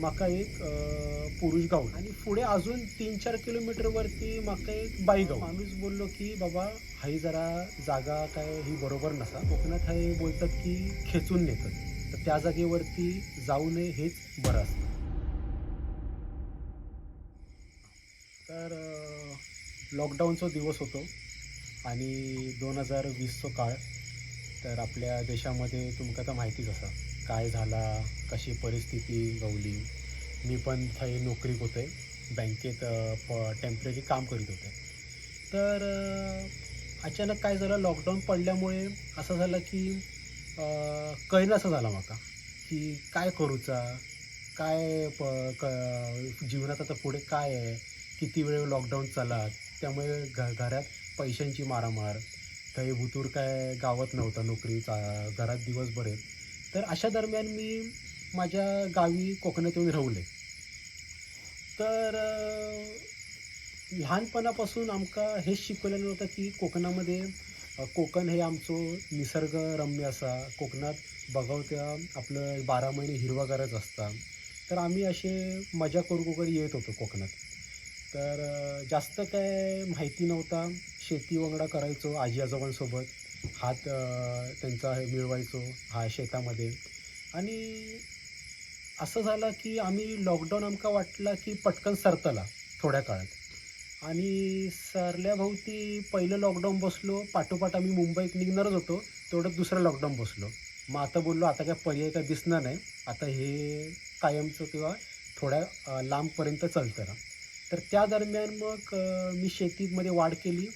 म्हाका एक पुरुष गाव आणि पुढे अजून तीन चार किलोमीटर वरती म्हाका एक बाई गाव. माणूस बोललो की बाबा हाही जरा जागा काय ही बरोबर नसा. कोकणात हाय बोलतात की खेचून नेतात. तर त्या जागेवरती जाऊ नये हेच बरं असतं. तर लॉकडाऊनचा दिवस होतो आणि दोन हजार वीसचो काळ. तर आपल्या देशामध्ये तुमका तर माहितीच असा. काय झाला कशी परिस्थिती गवली. मी पण थंय नोकरीक होते. बँकेत टेंपररी काम करीत होते. तर अचानक काय झालं लॉकडाऊन पडल्यामुळे असं झालं की अं, असं झालं म्हाका की काय करूचा काय प क जीवनात आता पुढे काय आहे किती वेळ लॉकडाऊन चला त्यामुळे घ घरात पैशांची मारामार. काही भुतूर काय गावात नव्हता नोकरीचा घरात दिवसभर आहे तर अशा दरम्यान मी माझ्या गावी कोकणात येऊन राहुले तर लहानपणापासून आमका हेच शिकवलेलं होतं की कोकणामध्ये कोकण हे आमचं निसर्गरम्य असा. कोकणात बघाव त्या आपलं बारा महिने हिरवागारच असता. तर आम्ही असे मजा करू वगैरे येत होतो कोकणात. तर जास्त काय माहिती नव्हता. शेती वगैरे करायचो आजी आजोबांसोबत. हात त्यांचा हे मिळवायचो हा शेतामध्ये. आणि असं झालं की आम्ही लॉकडाऊन आमका वाटला की पटकन सरतला थोड्या काळात. आणि सरल्याभोवती पहिलं लॉकडाऊन बसलो पाठोपाठ आम्ही मुंबईत निघणारच होतो तेवढं दुसरं लॉकडाऊन बसलो. मग आता बोललो आता काय पर्याय काय दिसणार नाही. आता हे कायमचं किंवा थोड्या लांबपर्यंत चालतं ना. तर त्या दरम्यान मग मी शेतीमध्ये वाढ केली.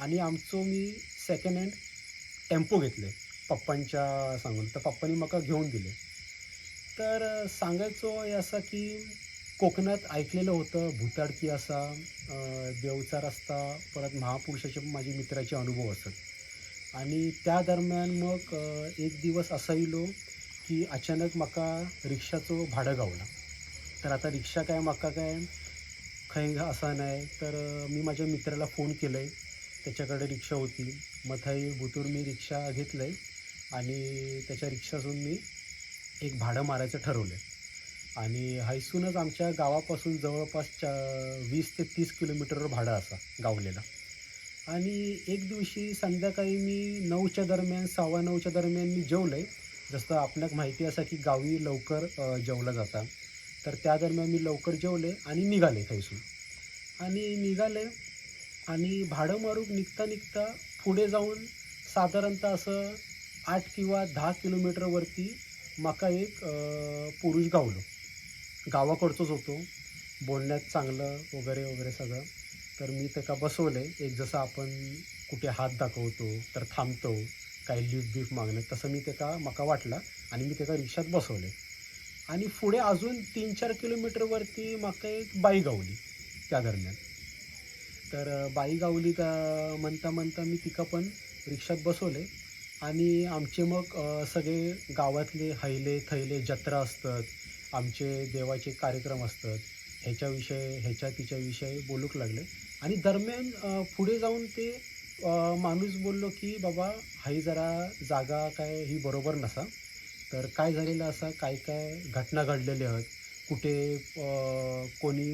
आणि आमचो मी सेकंड हँड टेम्पो घेतले. पप्पांच्या सांगून. तर पप्पांनी म्हाका घेऊन दिले. तर सांगायचो हे असं की कोकणात ऐकलेलं होतं भूताडकी असा अं, देवचा रस्ता परत महापुरुषाचे माझे मित्राचे अनुभव असत. आणि त्या दरम्यान मग एक दिवस असं येलो की अचानक म्हाका रिक्षाचं भाडं गावला. तर आता रिक्षा काय म्हाका काय खंय असा नाही. तर मी माझ्या मित्राला फोन केलं आहे त्याच्याकडे रिक्षा होती. मथाई बुतूर मी रिक्षा घेतलं आहे आणि त्याच्या रिक्षातून मी एक भाडं मारायचं ठरवलं आहे आणि हायसूनच आमच्या गावापासून जवळपास चा वीस ते तीस किलोमीटरवर भाडं असा गावलेला. आणि एक दिवशी संध्याकाळी मी नऊच्या दरम्यान सव्वा नऊच्या दरम्यान मी जेवलं आहे जसं आपल्याक माहिती असा की गावी लवकर जेवलं जातं. तर त्या दरम्यान मी लवकर जेवले आणि निघाले थैसून आणि निघाले आणि भाडं मारूक निघता निघता पुढे जाऊन साधारणतः असं आठ किंवा दहा किलोमीटरवरती माका एक पुरुष गावलो. गावाकडचोच होतो. बोलण्यात चांगलं वगैरे वगैरे सगळं. तर मी त्याला बसवले. एक जसं आपण कुठे हात दाखवतो तर थांबतो काही लिफ्ट बिफ्ट मागणं तसं मी त्याका माका वाटला आणि मी त्याका रिक्षात बसवले. आणि पुढे अजून तीन चार किलोमीटरवरती माका एक बाई गावली त्या दरम्यान. तर बाई गावली तर म्हणता म्हणता मी तिका पण रिक्षात बसवले. आणि आमचे मग सगळे गावातले हैले थैले जत्रा असतात आमचे देवाचे कार्यक्रम असतात ह्याच्याविषयी ह्याच्या तिच्याविषयी बोलूक लागले. आणि दरम्यान पुढे जाऊन ते माणूस बोललो की बाबा हाई जरा जागा काय ही बरोबर नसा. तर काय झालेलं असा काय काय घटना घडलेल्या आहेत. कुठे कोणी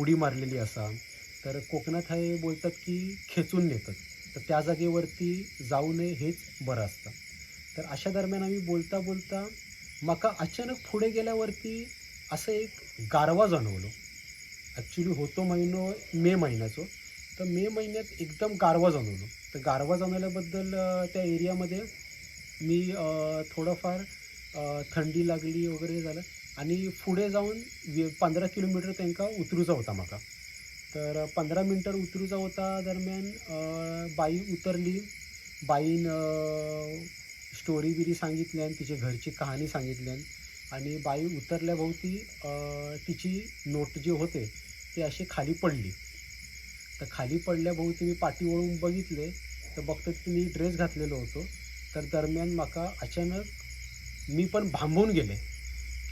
उडी मारलेली असा. तर कोकणात हे बोलतात की खेचून नेतात. तर त्या जागेवरती जाऊ नये हेच बरं असतं. तर अशा दरम्यान आम्ही बोलता बोलता मका अचानक पुढे गेल्यावरती असं एक गारवा जाणवलो. ॲक्च्युली होतो महिनो मे महिन्याचो. तर मे महिन्यात एकदम गारवा जाणवलो. तर गारवा जाणवल्याबद्दल त्या एरियामध्ये मी थोडंफार थंडी लागली वगैरे झालं. आणि पुढे जाऊन पंधरा किलोमीटर त्यांका उतरूचा होता म्हाका तर पंधरा मिनटर उतरूचा होता दरम्यान बाई उतरली. बाईन स्टोरी बिरी सांगितल्यान तिचे घरची कहाणी सांगितल्यान आणि बाई उतरल्याभोवती तिची नोट जी होते ते असे खाली पडली. तर खाली पडल्याभोवती मी पाठी वळून बघितले. तर बघतो मी ड्रेस घातलेलो होतो. तर दरम्यान माका अचानक मी पण भांबून गेले.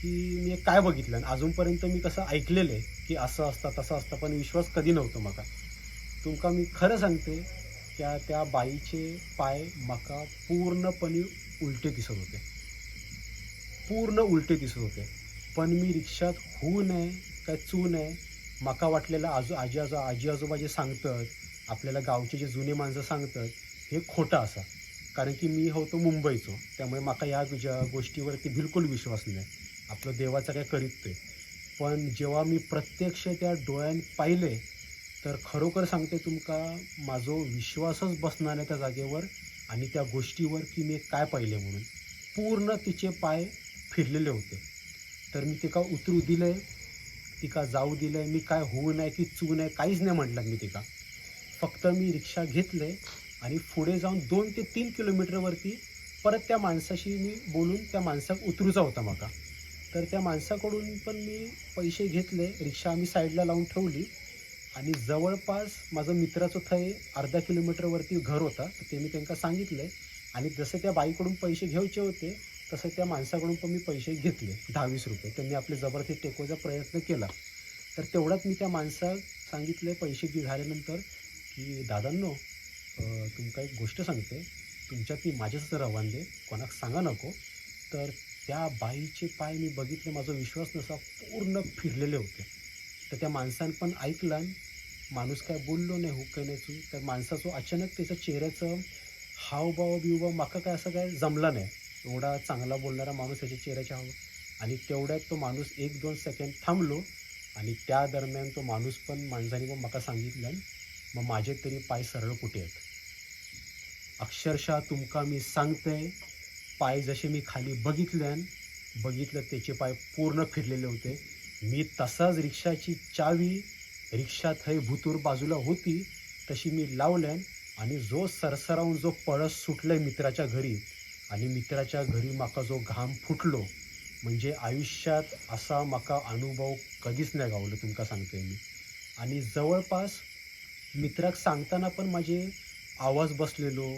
की मी काय बघितलं आणि अजूनपर्यंत मी कसं ऐकलेलं आहे की असं असतं तसं असतं पण विश्वास कधी नव्हतो माका तुमका मी खरं सांगते त्या त्या बाईचे पाय माका पूर्णपणे उलटे दिसत होते. पूर्ण उलटे दिसत होते. पण मी रिक्षात होऊ नये काय चू नये माका वाटलेलं आजो आजी आजो आजी आजोबा जे सांगतात आपल्याला गावचे जे जुने माणसं सांगतात हे खोटं असा. कारण की मी होतो मुंबईचो त्यामुळे माका ह्या ज्या गोष्टीवरती बिलकुल विश्वास नाही. आपलं देवाचं काय करीत ते पण जेव्हा मी प्रत्यक्ष त्या डोळ्यान पाहिले तर खरोखर सांगते तुमका माझो विश्वासच बसणार नाही त्या जागेवर आणि त्या गोष्टीवर की मी काय पाहिले म्हणून. पूर्ण तिचे पाय फिरलेले होते. तर मी तिका उतरू दिलंय तिका जाऊ दिलंय मी काय होऊ नये की चू नये काहीच नाही म्हटलं मी तिका. फक्त मी रिक्षा घेतले आणि पुढे जाऊन दोन ते तीन किलोमीटरवरती परत त्या माणसाशी मी बोलून त्या माणसाक उतरूचा होता माका. तर त्या माणसाकडून पण मी पैसे घेतले रिक्षा आम्ही साईडला लावून ठेवली. आणि जवळपास माझं मित्राचं थंय अर्धा किलोमीटरवरती घर होता तर ते मी त्यांना सांगितलं. आणि जसं त्या बाईकडून पैसे घ्यायचे होते तसं त्या माणसाकडून पण मी पैसे घेतले दहावीस रुपये. त्यांनी आपले जबरदस्ती टेकवायचा प्रयत्न केला. तर तेवढ्यात मी त्या माणसा सांगितले पैसे घे झाल्यानंतर की दादांनो तुमका एक गोष्ट सांगते. तुमच्यात ती माझ्याच रवान दे कोणाक सांगा नको. तर त्या बाईचे पाय मी बघितले माझा विश्वास नसा पूर्ण फिरलेले होते. तर त्या माणसानं पण ऐकलं माणूस काय बोललो नाही हो नाही तर माणसाचं अचानक त्याच्या चेहऱ्याचं हावभाव बिवभाव माका काय असं काय जमला नाही. एवढा चांगला बोलणारा माणूस त्याच्या चेहऱ्याच्या हाव आणि तेवढ्यात तो माणूस एक दोन सेकंड थांबलो आणि त्या दरम्यान तो माणूस पण माणसाने पण माका सांगितलं मग माझे तरी पाय सरळ कुठे आहेत? अक्षरशः तुमका मी सांगते पाय जसे मी खाली बघितल्यान बघितलं त्याचे पाय पूर्ण फिरलेले होते. मी तसाच रिक्षाची चावी रिक्षा थंय भुतूर बाजूला होती तशी मी लावल्यान आणि जो सरसरावून जो पळस सुटलाय मित्राच्या घरी आणि मित्राच्या घरी माका जो घाम फुटलो म्हणजे आयुष्यात असा माका अनुभव कधीच नाही गावलो तुमका सांगतोय मी. आणि जवळपास मित्राक सांगताना पण माझे आवाज बसलेलो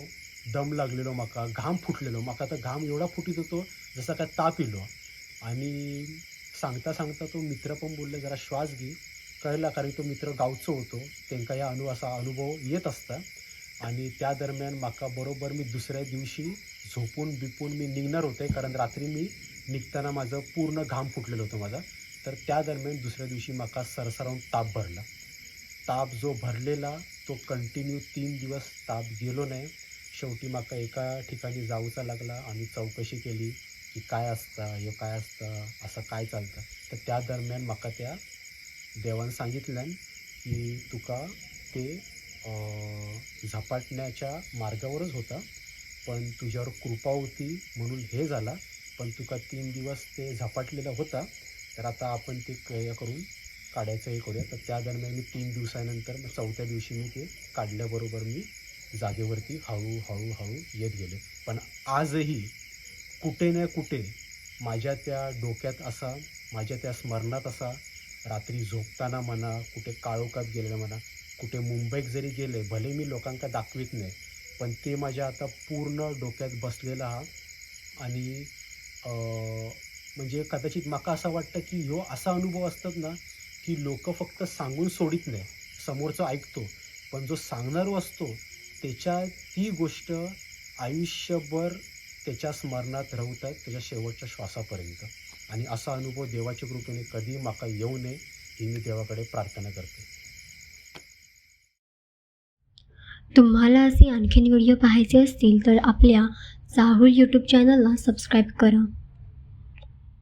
दम लागलेलो मका घाम फुटलेलो. मका तर घाम एवढा फुटीत होतो जसा काय ताप येलो. आणि सांगता सांगता तो मित्र पण बोलले जरा श्वास घे. कळला कारण तो मित्र गावचो होतो. त्यांका या अनु असा अनुभव येत असता. आणि त्या दरम्यान माका बरोबर मी दुसऱ्या दिवशी झोपून बिपून मी निघणार होते कारण रात्री मी निघताना माझं पूर्ण घाम फुटलेलं होतं माझा. तर त्या दरम्यान दुसऱ्या दिवशी माका सरसरावून ताप भरला. ताप जो भरलेला तो कंटिन्यू तीन दिवस ताप गेलो नाही. शेवटी माका एका ठिकाणी जाऊचा लागला आम्ही चौकशी केली की काय असता हे काय असतं असं काय चालतं. तर त्या दरम्यान म्हाका त्या देवान सांगितल्यान की तुका ते झपाटण्याच्या मार्गावरच होता पण तुझ्यावर कृपा होती म्हणून हे झाला. पण तुका तीन दिवस ते झपाटलेला होता. तर आता आपण ते क्रिया करून काढायचं हे करूया. तर त्या दरम्यान मी तीन दिवसानंतर मग चौथ्या दिवशी मी ते काढल्याबरोबर मी जागेवरती हळू हळू हळू येत गेले. पण आजही कुठे ना कुठे माझ्या त्या डोक्यात असा माझ्या त्या स्मरणात असा रात्री झोपताना म्हणा कुठे काळोखात गेलेलं म्हणा कुठे मुंबईत जरी गेले भले मी लोकांका दाखवित नाही पण ते माझ्या आता पूर्ण डोक्यात बसलेला हा आणि म्हणजे कदाचित माका असं वाटतं की ह्यो असा अनुभव असतात ना की लोक फक्त सांगून सोडित नाही समोरचं ऐकतो पण जो सांगणारो असतो त्याच्या ती गोष्ट आयुष्यभर त्याच्या स्मरणात राहतात त्याच्या शेवटच्या श्वासापर्यंत. आणि असा अनुभव देवाच्या कृपेने कधी माका येऊ नये ही मी देवाकडे प्रार्थना करते. तुम्हाला असे आणखीन व्हिडिओ पाहायचे असतील तर आपल्या चाहूल यूट्यूब चॅनलला सबस्क्राईब करा.